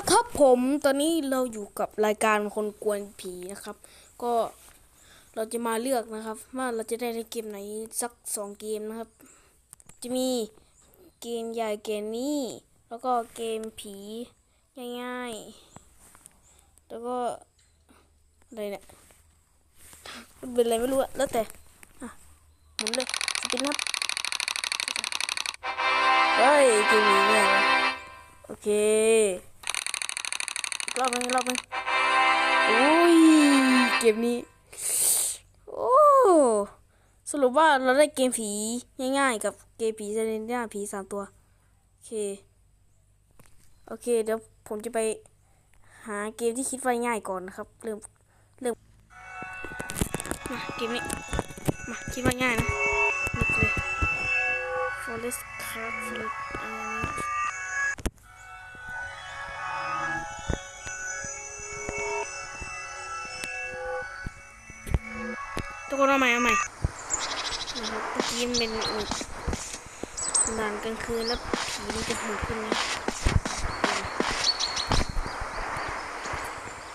ละครับผมตอนนี้เราอยู่กับรายการคนกวนผีนะครับ ก็เราจะมาเลือกนะครับ ว่าเราจะได้ในเกมไหนสักสองเกมนะครับ จะมีเกมใหญ่เกมนี้ แล้วก็เกมผีง่ายๆ แล้วก็อะไรเนี่ยเป็นอะไรไม่รู้อะแล้วแต่อะหมุนเลยสปินครับเฮ้ยเกมนี้เนี่ยโอเค รอบนึงรอบนึงโอ้ยเกมนี้ โอ้สรุปว่าเราได้เกมผีง่ายๆ กับเกมผีเซเลนดาผีสามตัว โอเค โอเค เดี๋ยวผมจะไปหาเกมที่คิดว่าง่ายก่อนนะครับ เริ่มเริ่มมาเกมนี้ มาคิดว่าง่ายนะนึกเลย Forest Card Flip อันนี้ทุ คนเอาใหม่เอาใหม่นะครับเมื่อกี้มันเป็นอุดด่านกลางคืนแล้วผีมันจะโหดขึ้นนะ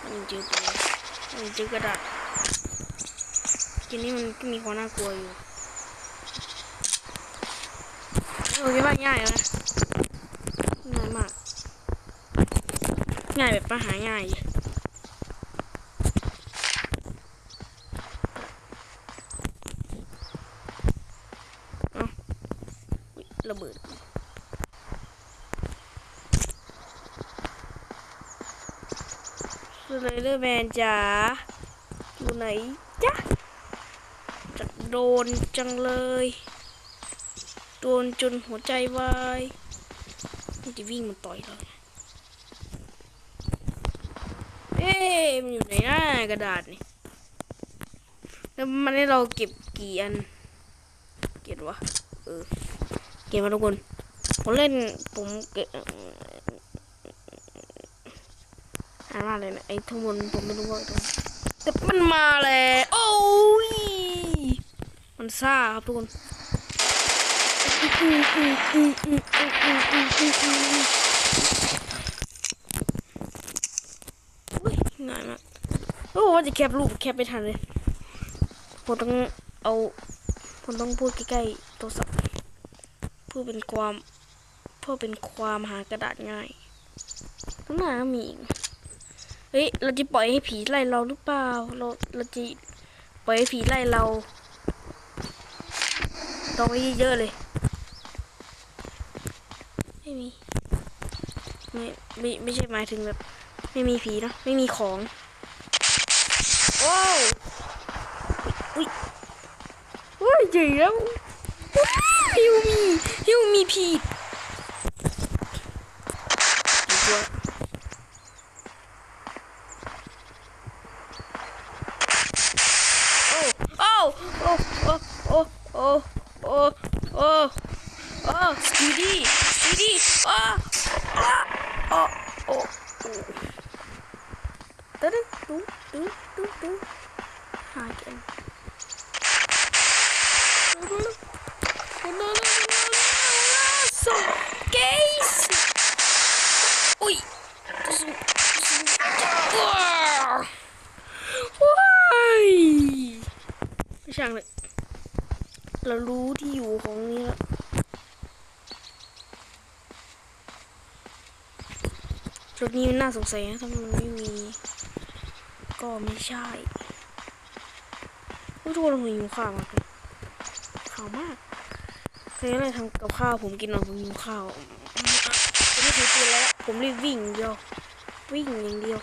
มันเจอตัวมันเจอกระดาษเกมนี้มันก็มีความน่ากลัวอยู่โอเคว่าง่ายแล้วนะง่ายมาก ง่ายแบบปัญหาง่ายอยู่ อุ๊ย ระเบิดสไลเดอร์แมนจ๋าอยู่ไหนจ๊ะจะโดนจังเลย โดนจนหัวใจวายมันจะวิ่งมาต่อยเราเอ๊ะมันอยู่ไหนนะกระดาษนี่แล้วมันให้เราเก็บกี่อัน เก็บวะ เออ มมาทุกคนผมเล่นผมเกอ่านว่าอะไรนะไอ้ทั้งหมดผมไม่รู้ว่าตรงแต่มันมาแล้วโอ้ยมันซ่าครับทุกคนง่ายมากโอ้ว่าจะแคปรูปแคปไม่ทันเลยผมต้องเอาผมต้องพูดใกล้ๆ พื่อเป็นความเพื่อเป็นความหากระดาษง่ายข้างหน้ามีอีกเฮ้ยเราจะปล่อยให้ผีไล่เราหรือเปล่าเราเราจะปล่อยให้ผีไล่เราต้องไว้เยอะๆเลยไม่มีไม่ไม่ไม่ใช่หมายถึงแบบ ไม่มีผีนะไม่มีของโอ้วอุ้ยอุ้ยใหญ่แล้ว ฮิวมีฮิวมีพีดตัวโอ้โอ้โอ้โอ้โอ้โอ้โอ้โอ้สกีดี้สกีดี้โอ้โอ้โอ้ตึ๊ดตึ๊ดตึ๊ดตึ๊ดตึ๊ดหากัน So gays. อุ้ยว้าวว้ายไม่ช่างเลย เรารู้ที่อยู่ของนี้แล้ว รถนี้มันน่าสงสัยนะถ้ามันไม่มี ก็ไม่ใช่ทุกคนผมหิวข้าวมากข้าวมากเคยอะไรทำกับข้าวผมกินหน่อยผมหิวข้าวจะไม่ถือปืนแล้วผมรีบวิ่งเดียว วิ่งอย่างเดียว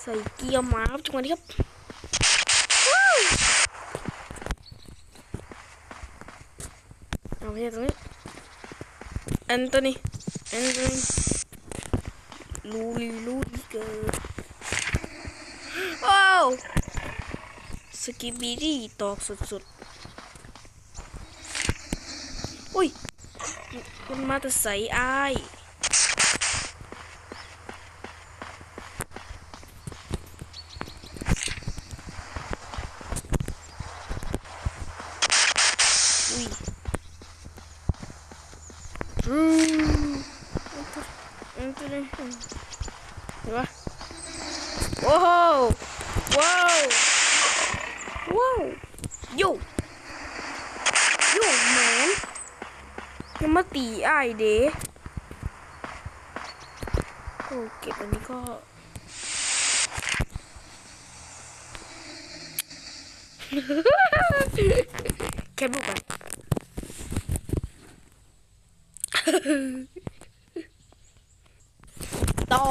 ใส่เกียร์มาครับจังหวะนี้ครับว้าวเอาไปตรงนี้แอนโทนีแอนโทนี ลูลีลูลีเกิร์ว้าวสกิบบีดี้ตอกสุดๆ อุ้ย มันมาแต่ใสอายอุ้ยอืม เห็นปะว้าว ว้าวว้าวยโยแมนยังมาตีไอเดโอ้เก็บอันนี้ก็แค่บุกไปต่อ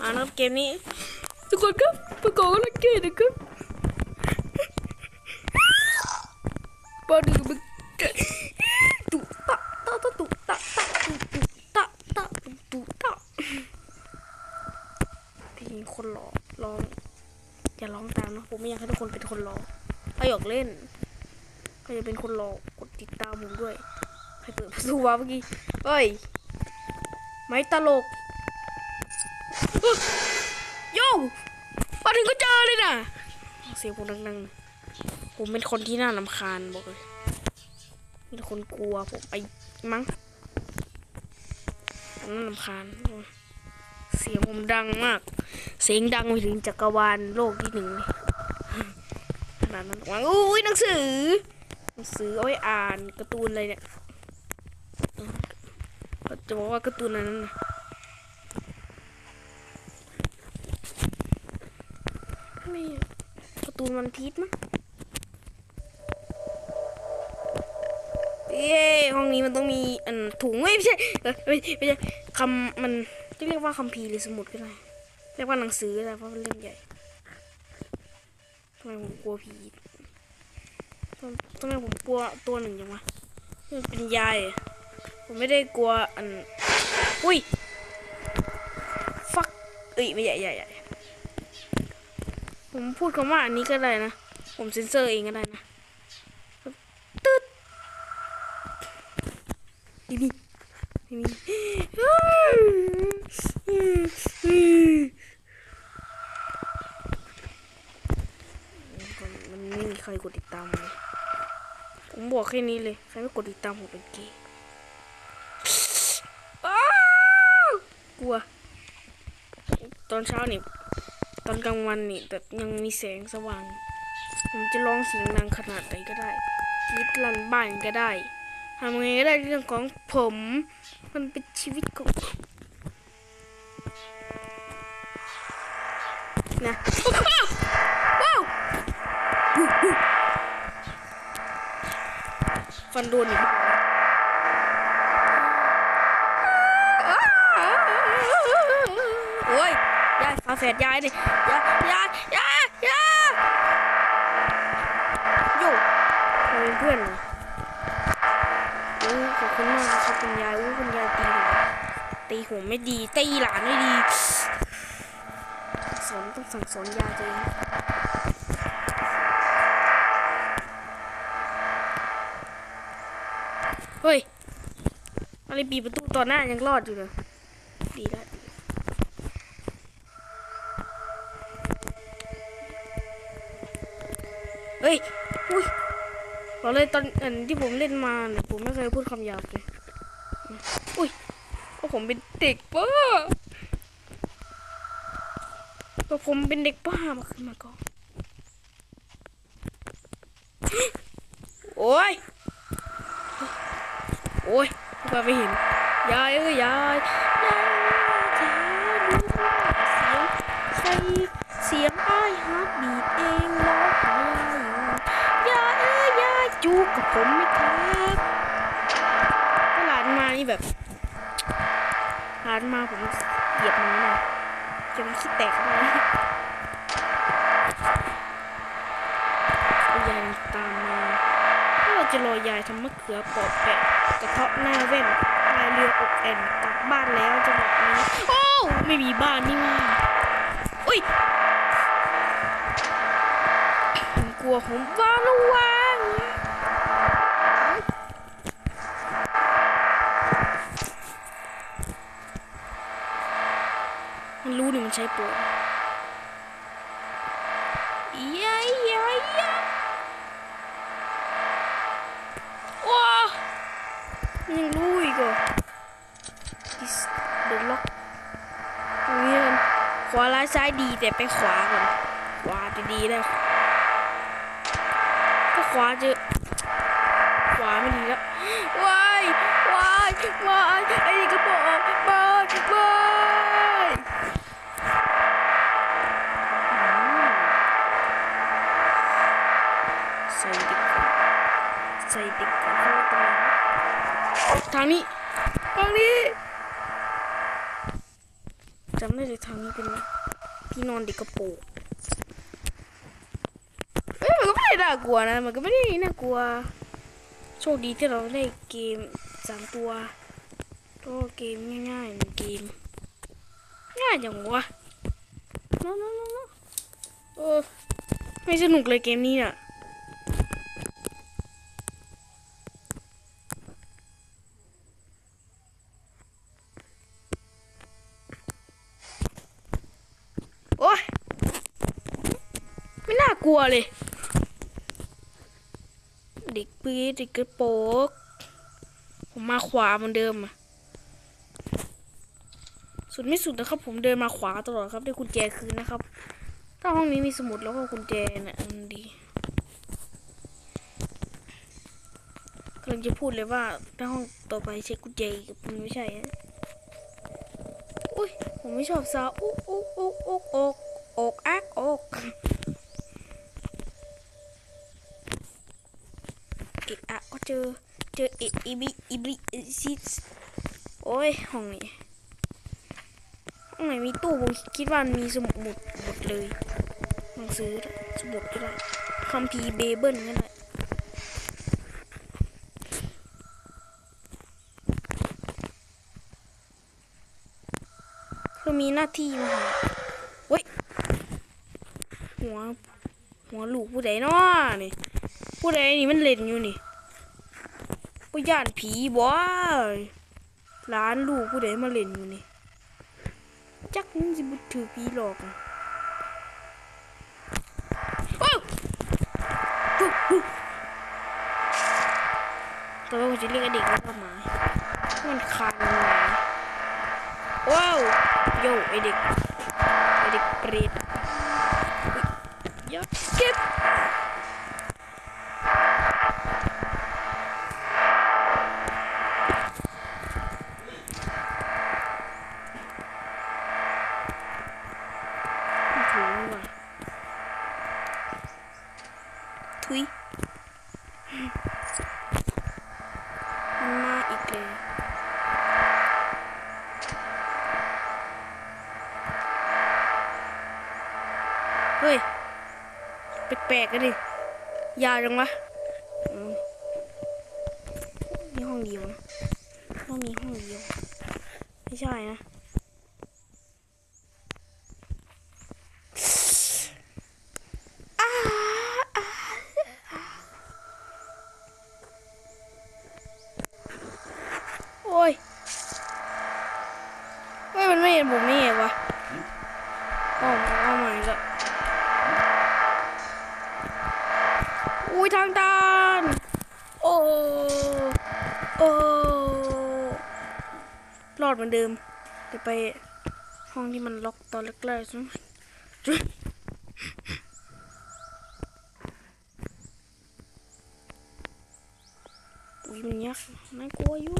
มานะครับเกมนี้ ทุกคนครับประกอบกำลังเกมนะครับปาดูมันตุตะตะตะตุตะตะตุตุตะตะตุตุตะเพลงคนหล่อร้องอย่าร้องตามนะผมไม่อยากให้ทุกคนเป็นคนหล่อถ้าอยากเล่นก็จะเป็นคนหล่อกดติดตามผมด้วยใครเปิดประตูวะเมื่อกี้เฮ้ย ไม่ตลก สียงผมดังๆผมเป็นคนที่น่ารำคาญบอกเลยมีแต่คนกลัวผมไปมั้งน่ารำคาญเสียงผมดังมาก เสียงดังไปถึงจักรวาลโลกที่หนึ่งขนาดนั้นวางอุ้ยหนังสือหนังสือเอาไว้อ่านการ์ตูนอะไรเนี่ยจะบอกว่าการ์ตูนนั้นนะไม่การ์ตูน วันพีชมั้งเย้ห้องนี้มันต้องมีอันถุงไม่ใช่ไม่ไม่ใช่คำมันจะเรียกว่าคัมภีหรือสมุดก็ได้เรียกว่าหนังสือก็ได้เพราะมันเล่มใหญ่ทำไมผมกลัวผีทำทำไมผมกลัวตัวหนึ่งจังวะมันเป็นยายผมไม่ได้กลัวอัน อุ้ย ฟักเอ้ยไม่ใหญ่ใหญ่ใหญ่ ผมพูดคำว่าอันนี้ก็ได้นะ ผมเซ็นเซอร์เองก็ได้นะตึ๊ดนี่นี่นี่มันไม่มีใครกดติดตามเลยผมบอกแค่นี้เลย ใครไม่กดติดตามผมเป็นเกย์กลัว ตอนเช้านี่ ตอนกลางวันนี่แต่ยังมีแสงสว่าง ผมจะร้องเสียงดังขนาดไหนก็ได้กรีดลันบ้านก็ได้ทำไงก็ได้เรื่องของผม มันเป็นชีวิตของนะว้าวฟันโดนอีก แฝดยายดิยายยายยายยายโย่เราเป็นเพื่อนเหรอโอ้ขอบคุณมากนครับคุณยายโอ้คุณยายตีผมตีผมไม่ดีตีหลานไม่ดีสอนต้องสั่งสอนยายตัวเองเฮ้ยอะไรปีประตูตอนหน้ายังรอดอยู่เลยดีแล้วดีแล้ว เฮ้ยอุ้ยบอกเลยตอนอันที่ผมเล่นมาเนี่ยผมไม่เคยพูดคำหยาบเลยอุ้ยเพราะผมเป็นเด็กบ้าเพราะผมเป็นเด็กบ้ามาขึ้นมาก่อนโอ้ยโอ้ยมาไม่เห็นยายเอ้ยยายยายจ๋าดูเสียงใครเสียงอ้ายฮาร์ดบีทเองร้องหายายอยู่ยายเอ้ยยายจูบกับผมไหมครับถ้าหลานมานี่แบบหลานมาผมเหยียบมันเลยจะมันคิดแตกเลยยายตามมาถ้าเราจะรอยายทำมะเขือปอกแปะกระเทาะหน้าเว้นพายเรืออกแอนกลับบ้านแล้วจังหวะนี้โอ้วไม่มีบ้านนี่ว่าอุ้ยผมกลัวผมบ้าระวังมั ใช้ปืนยายยายยายว้ามันยังรู้อีกเหรอ This the lock วาร้ายซ้ายดีแต่ไปขวาก่อนขวาจะดีแล้วถ้าขวาจะขวาไม่ดีแล้วว้ายวายวายไอ้นี่ก็บอกบา ทางนี้ ทางนี้จำได้เลยทางนี้เป็นที่นอนเด็กกระโปงเอ้ยมันก็ไม่ได้น่ากลัวนะ มันก็ไม่ได้น่ากลัว โชคดีที่เราได้เกมสามตัวก็เกมง่ายๆหนึ่งเกม ง่ายจังวะน้องๆๆๆเออไม่สนุกเลยเกมนี้อะ โอ้ยไม่น่า กลัวเลย เด็กปีเด็กกระโปงผมมาขวาเหมือนเดิมอะสุดไม่สุดนะครับ ผมเดินมาขวาตลอดครับได้กุญแจคืนนะครับ ถ้าห้องนี้มีสมุดแล้วก็กุญแจนะ่ะมันดีกำลังจะพูดเลยว่าถ้าห้องต่อไปเช็คกุญแจอีกมันไม่ใช่ฮะอุ้ยผมไม่ชอบซาอุ๊กอุ๊กอุ๊กอุ๊กอกอกอักอก เจอเจออีบิอีบิอีซิสโอ้ยห้องนี้ห้องไหนมีตู้ผมคิดว่ามีสมุดหมดเลยหนังสือสมุดก็ได้คัมภีร์เบเบิลก็ได้คือมีหน้าที่มาเว้ยหัวหัวลูกผู้ใดนาะนี่ผู้ใดนี่มันเล่นอยู่นี่ ผู้ย่านผีบ่ร้านลูกผู้ใดมาเล่นอยู่นี่ จักมันสิบุถือผีหลอกอะโอ้ฮึฮึแต่ว่าผมจะเรียกเด็กว่าหมา มันคานมันหมาว้าว โย่ไอเด็ก ไอเด็กเปรตอุ๊ยอย่าเก็บ ปลกๆกันดิยาวจังวะมีห้องเดียวนะต้องมีห้องเดียว ไม่ใช่นะอ้าอ้าอ้าโอ้ยเฮ้ยมันไม่เห็นผมนี่เองวะอ๋อเอาใหม่ละ อุ้ยทางตันโอ้โอ้รอดเหมือนเดิมเดี๋ยวไปห้องที่มันล็อกตอนแรกๆนะจุ๊ยอุ้ยมันยักษ์น่ากลัวอยู่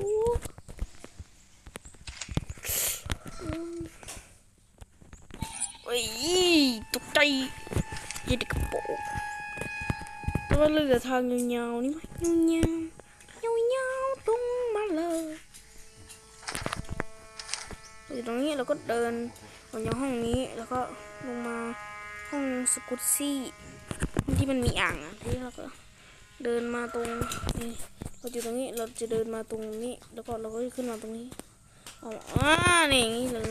เฮ้ยตกใจยันเด็กกระโปรง แต่ว่าเหลือทางยาวๆนี่ไหมยาวๆยาวๆตรงมาเลยอยู่ตรงนี้เราก็เดินออกจากห้องนี้แล้วก็ลงมาห้องสกุตซี่ที่มันมีอ่างอะที่เราก็เดินมาตรงนี้เราอยู่ตรงนี้เราจะเดินมาตรงนี้ แล้วก็เราก็ขึ้นมาตรงนี้อ๋ออ่นี่อย่างนี้เลย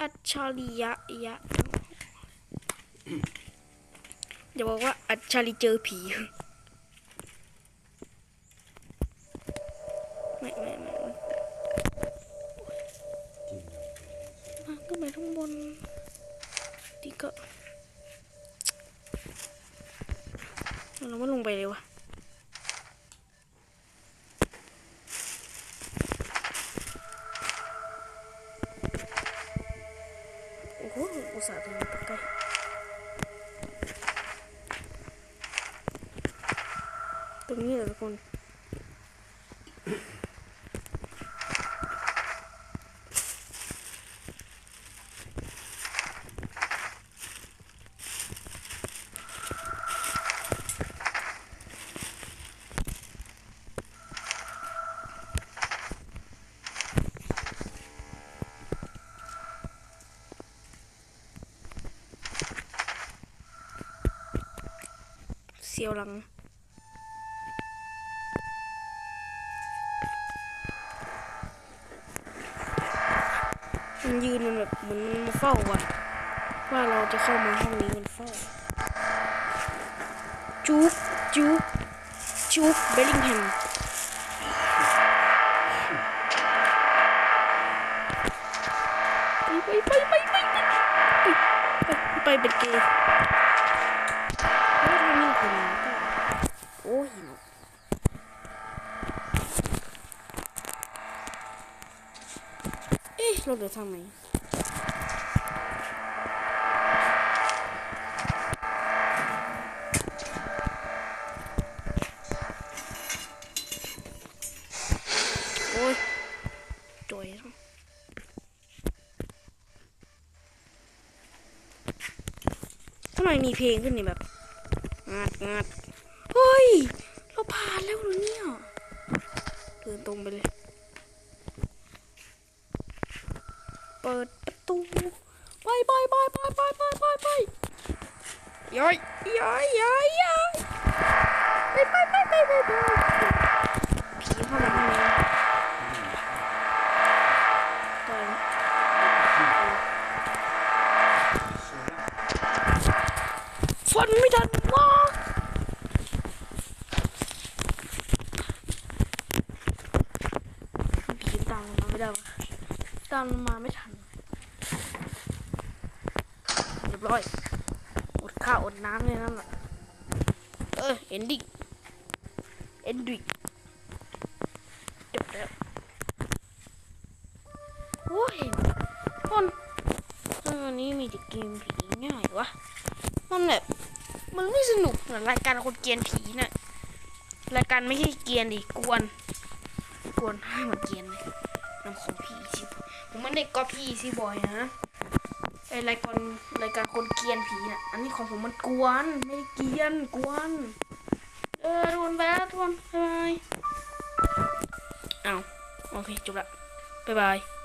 อัจฉริยะยะ อย่าบอกว่าอัจฉริเจอผี ไม่ไม่ไม่มาขึ้นไปข้างบนดีก็เราไม่ลงไปเลยวะ ศาสตร์ในใกล้ตรงนี้เหรอทุกคน เสียวหลัง มันยืนมันแบบเหมือนมันมาเฝ้าว่ะ ว่าเราจะเข้ามาห้องนี้มันเฝ้า จุ๊บจุ๊บจุ๊บเบลลิงแฮมไปไปไปไปไปไปไปเป็นเกย์แล้วทำนี่คนนี้ก็โอ้ยเนาะ เอ๊ะเราเดินทางไหนโอ้ยจอยทั้งทำไมมีเพลงขึ้นนี่แบบงัดงัดเฮ้ย เราผ่านแล้วหรือเนี่ยเดินตรงไปเลย ผีเข้ามาข้างในตอนฟันไม่ทันวะผีตามมาไม่ได้ตามมาไม่ทันเรียบร้อยอดข้าวอดน้ำเลยนั่นแหละเออเอ็นดิ้ง นี้มีแต่เกมผีง่ายวะ มันแบบมันไม่สนุกเหมือนรายการคนเกียนผีน่ะรายการไม่ใช่เกียนดิกวน กวนให้มันเกียนเลยน้ำของพี่สิผมไม่ได้ก๊อปพี่สิบอยนะไอรายการรายการคนเกียนผีน่ะอันนี้ของผมมันกวนไม่ได้เกียนกวน เออทุกคนไปแล้วทุกคนบายบายอ้าวโอเคจบละบายบาย